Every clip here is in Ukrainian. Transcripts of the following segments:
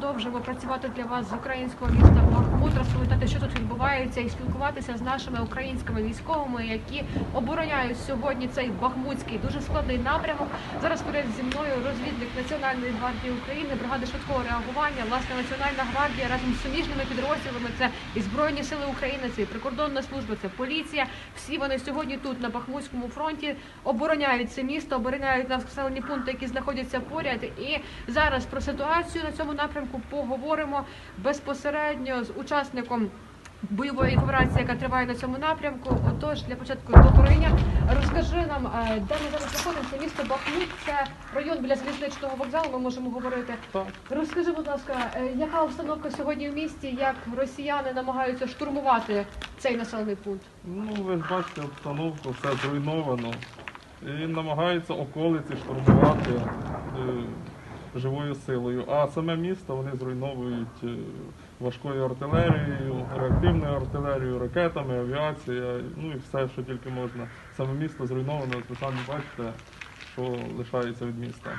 продовжимо працювати для вас з українського міста Бахмут, розповідати, що тут відбувається, і спілкуватися з нашими українськими військовими, які обороняють сьогодні цей бахмутський дуже складний напрямок. Зараз поряд зі мною розвідник Національної гвардії України, бригади швидкого реагування, власне Національна гвардія разом з суміжними підрозділами. Це і збройні сили України, це і прикордонна служба, це поліція. Всі вони сьогодні тут на Бахмутському фронті обороняють це місто, обороняють населені пункти, які знаходяться поряд. І зараз про ситуацію на цьому напрямку поговоримо безпосередньо з учасником. Бойової операції, яка триває на цьому напрямку. Отож, для початку докториня, розкажи нам, е, де ми зараз знаходимося. Місто Бахмут, це район біля залізничного вокзалу. Ми можемо говорити. Так. Розкажи, будь ласка, е, яка обстановка сьогодні в місті? Як росіяни намагаються штурмувати цей населений пункт? Ну, ви ж бачите обстановку, все зруйновано. І намагаються околиці штурмувати живою силою. А саме місто вони зруйновують е, важкою артилерією, реактивною артилерією, ракетами, авіацією, ну і все, що тільки можна. Саме місто зруйновано, ви самі бачите, що лишається від міста.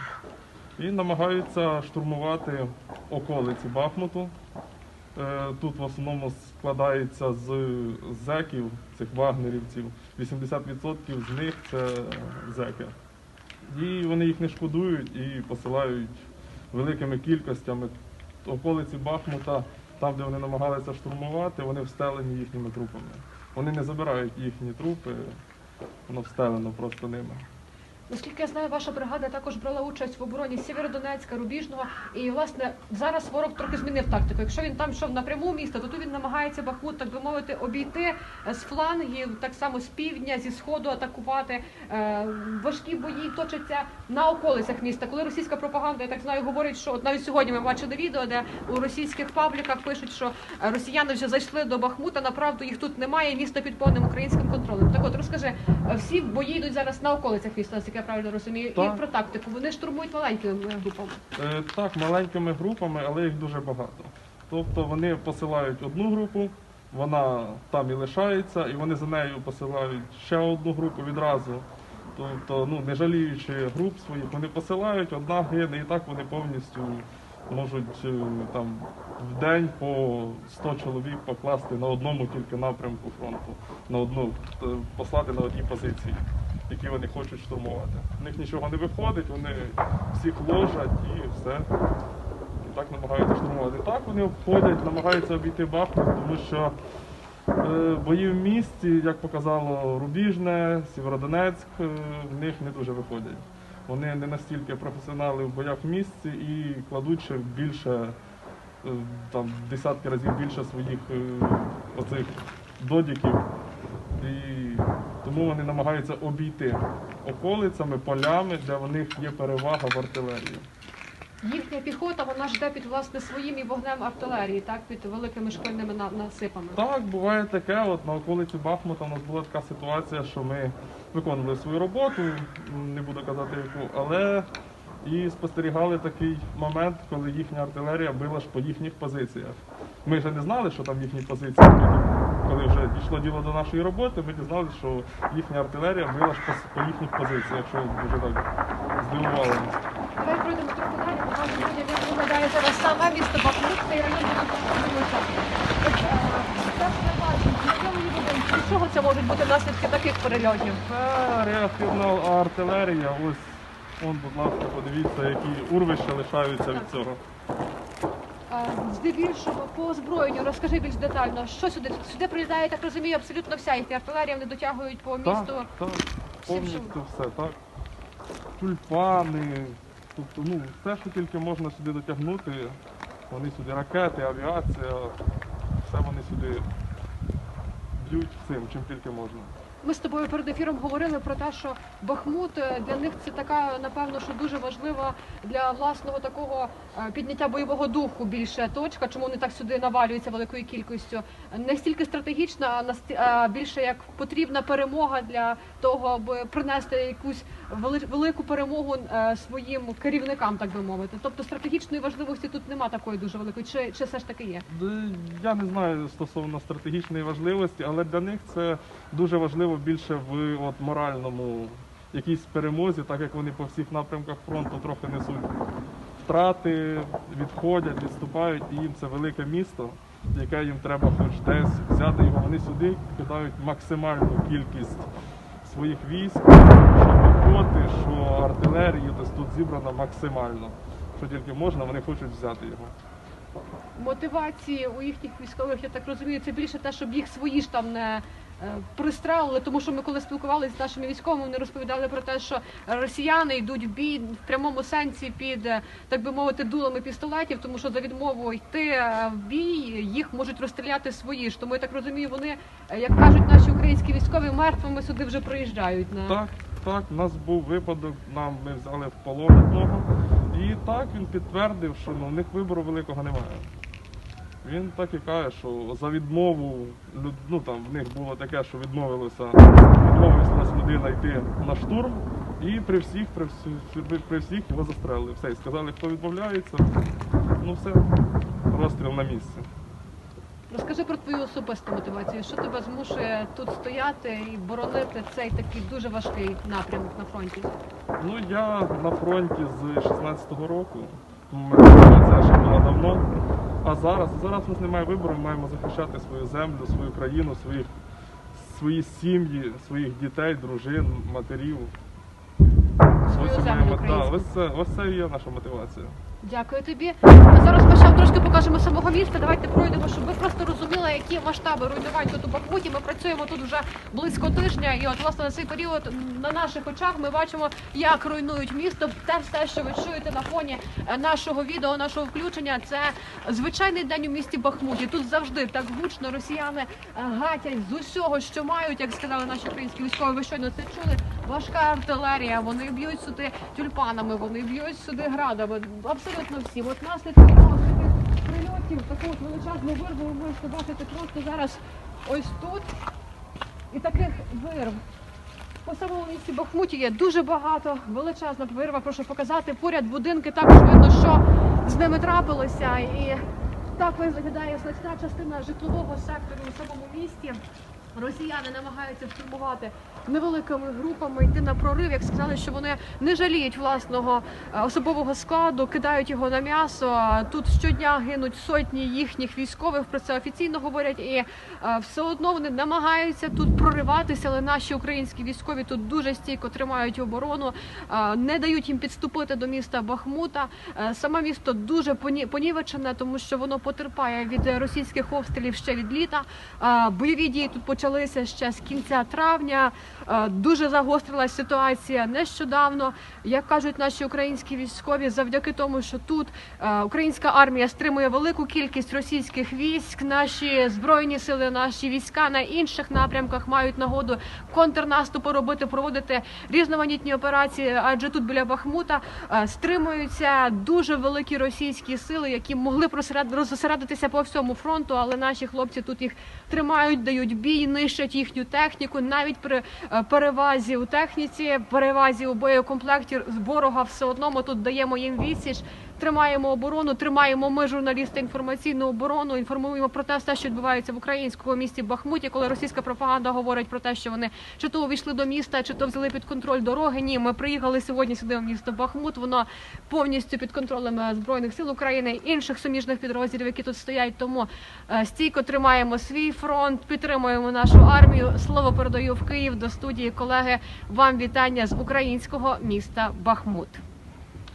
І намагаються штурмувати околиці Бахмуту. Е, Тут в основному складається з зеків, цих вагнерівців. 80% з них це зеки. І вони їх не шкодують і посилають великими кількостями. Околиці Бахмута, там, де вони намагалися штурмувати, вони встелені їхніми трупами. Вони не забирають їхні трупи, воно встелено просто ними. Наскільки я знаю, ваша бригада також брала участь в обороні Сєвєродонецька, Рубіжного. І власне зараз ворог трохи змінив тактику. Якщо він там йшов напряму міста, то тут він намагається Бахмут, так би мовити, обійти е, з флангів, так само з півдня, зі сходу атакувати. Е, Важкі бої точаться на околицях міста. Коли російська пропаганда, я так знаю, говорить, що от навіть сьогодні ми бачили відео, де у російських пабліках пишуть, що е, росіяни вже зайшли до Бахмута. Направду їх тут немає. Місто під повним українським контролем. Так от розкажи, всі бої йдуть зараз на околицях міста, я правильно розумію, Так. і про тактику. Вони штурмують маленькими групами. Е, Так, маленькими групами, але їх дуже багато. Тобто вони посилають одну групу, вона там і лишається, і вони за нею посилають ще одну групу відразу. Тобто, ну, не жаліючи груп своїх, вони посилають, одна гине, і так вони повністю можуть е, там в день по 100 чоловік покласти на одному тільки напрямку фронту, на одну е, послати на одній позиції, які вони хочуть штурмувати. У них нічого не виходить, вони всіх ложать і все. І так намагаються штурмувати. Так вони обходять, намагаються обійти Бахмут, тому що е, бої в місті, як показало Рубіжне, Сєвєродонецьк, е, в них не дуже виходять. Вони не настільки професіонали в боях в місті і кладуть ще більше, е, там, десятки разів більше своїх е, оцих додіків. І тому вони намагаються обійти околицями, полями, де в них є перевага в артилерії. Їхня піхота вона ж йде під власне своїм і вогнем артилерії, так під великими школьними насипами. Так, буває таке. От на околиці Бахмута у нас була така ситуація, що ми виконували свою роботу, не буду казати яку, але і спостерігали такий момент, коли їхня артилерія била ж по їхніх позиціях. Ми вже не знали, що там їхні позиції. Дійшло діло до нашої роботи, ми дізналися, що їхня артилерія била ж по, їхніх позиціях, що дуже так здивувало. Давай пройдемо трохи далі, покажемо людям, як виглядає зараз саме місто Бахмут, цей район чого це можуть бути наслідки таких перельотів? Це реактивна артилерія. Ось, он, будь ласка, подивіться, які урвища лишаються від цього. Здебільшого по озброєнню розкажи більш детально, що сюди сюди прилітає, я так розумію, абсолютно вся їхня артилерія, вони дотягують по місту. Так, так, повністю все, так. Тюльпани, тобто, ну, все, що тільки можна сюди дотягнути, вони сюди ракети, авіація, все вони сюди б'ють цим, чим тільки можна. Ми з тобою перед ефіром говорили про те, що Бахмут е, для них це така, напевно, що дуже важлива для власного такого е, підняття бойового духу більше точка, чому вони так сюди навалюються великою кількістю. Не стільки стратегічна, а більше як потрібна перемога для того, аби принести якусь велику перемогу е, своїм керівникам, так би мовити. Тобто стратегічної важливості тут нема такої дуже великої, чи, чи все ж таки є? Я не знаю стосовно стратегічної важливості, але для них це дуже важливо більше в от, моральному якійсь перемозі, так як вони по всіх напрямках фронту трохи несуть втрати, відходять, відступають, і їм це велике місто, яке їм треба хоч десь взяти його. Вони сюди кидають максимальну кількість своїх військ, що піхоти, що артилерії, тобто тут зібрано максимально. Що тільки можна, вони хочуть взяти його. Мотивації у їхніх військових, я так розумію, це більше те, щоб їх свої ж там не е, пристрелили, тому що ми коли спілкувалися з нашими військовими, вони розповідали про те, що росіяни йдуть в бій в прямому сенсі під, е, так би мовити, дулами пістолетів, тому що за відмову йти е, в бій їх можуть розстріляти свої ж. Тому я так розумію, вони, як кажуть наші українські військові, мертвими сюди вже приїжджають. На... Так, так, у нас був випадок, нам ми взяли в полон одного. І так він підтвердив, що ну, в них вибору великого немає. Він так і каже, що за відмову ну там в них було таке, що відмовилося, відмовилася нас людина йти на штурм, і при всіх, при всіх, при, всіх його застрелили. Все, і сказали, хто відмовляється, ну все, розстріл на місці. Розкажи про твою особисту мотивацію. Що тебе змушує тут стояти і боронити цей такий дуже важкий напрямок на фронті? Ну я на фронті з 16-го року. У мене мотивація ще була давно. А зараз, зараз у нас немає вибору, ми маємо захищати свою землю, свою країну, своїх, свої сім'ї, своїх дітей, дружин, матерів. Мета- українську. ось це, ось це і є наша мотивація. Дякую тобі. А зараз ми ще трошки покажемо самого міста. Давайте пройдемо, щоб ви просто розуміли, які масштаби руйнувань тут у Бахмуті. Ми працюємо тут вже близько тижня, і от власне на цей період на наших очах ми бачимо, як руйнують місто. Те все, що ви чуєте на фоні е, нашого відео, нашого включення, це звичайний день у місті Бахмуті. Тут завжди так гучно росіяни е, гатять з усього, що мають, як сказали наші українські військові. Ви щойно це чули. Важка артилерія, вони б'ють сюди тюльпанами, вони б'ють сюди градами. Абсолютно всі. От наслідки прильотів, таку величезну вирву ви можете бачити просто зараз ось тут. І таких вирв. По самому місті Бахмуті є дуже багато, величезна вирва, прошу показати. Поряд будинки також видно, що з ними трапилося. І так виглядає значна частина житлового сектору у самому місті. Росіяни намагаються штурмувати невеликими групами, йти на прорив. Як сказали, що вони не жаліють власного е, особового складу, кидають його на м'ясо. Тут щодня гинуть сотні їхніх військових. Про це офіційно говорять, і е, все одно вони намагаються тут прориватися. Але наші українські військові тут дуже стійко тримають оборону, е, не дають їм підступити до міста Бахмута. Саме місто дуже поні- понівечене, тому що воно потерпає від російських обстрілів ще від літа. Бойові дії тут почалися ще з кінця травня. Е, Дуже загострилась ситуація нещодавно. Як кажуть наші українські військові, завдяки тому, що тут е, українська армія стримує велику кількість російських військ, наші збройні сили, наші війська на інших напрямках мають нагоду контрнаступу робити, проводити різноманітні операції. Адже тут біля Бахмута е, стримуються дуже великі російські сили, які могли розосередитися по всьому фронту, але наші хлопці тут їх тримають, дають бій, нищать їхню техніку. Навіть при е, перевазі у техніці, перевазі у боєкомплекті з ворога все одно ми тут даємо їм відсіч. Тримаємо оборону, тримаємо ми, журналісти, інформаційну оборону, інформуємо про те, все, що відбувається в українському місті Бахмуті, коли російська пропаганда говорить про те, що вони чи то увійшли до міста, чи то взяли під контроль дороги. Ні, ми приїхали сьогодні сюди в місто Бахмут. Воно повністю під контролем е, збройних сил України інших суміжних підрозділів, які тут стоять. Тому е, стійко тримаємо свій фронт, підтримуємо нашу армію. Слово передаю в Київ до студії колеги. Вам вітання з українського міста Бахмут.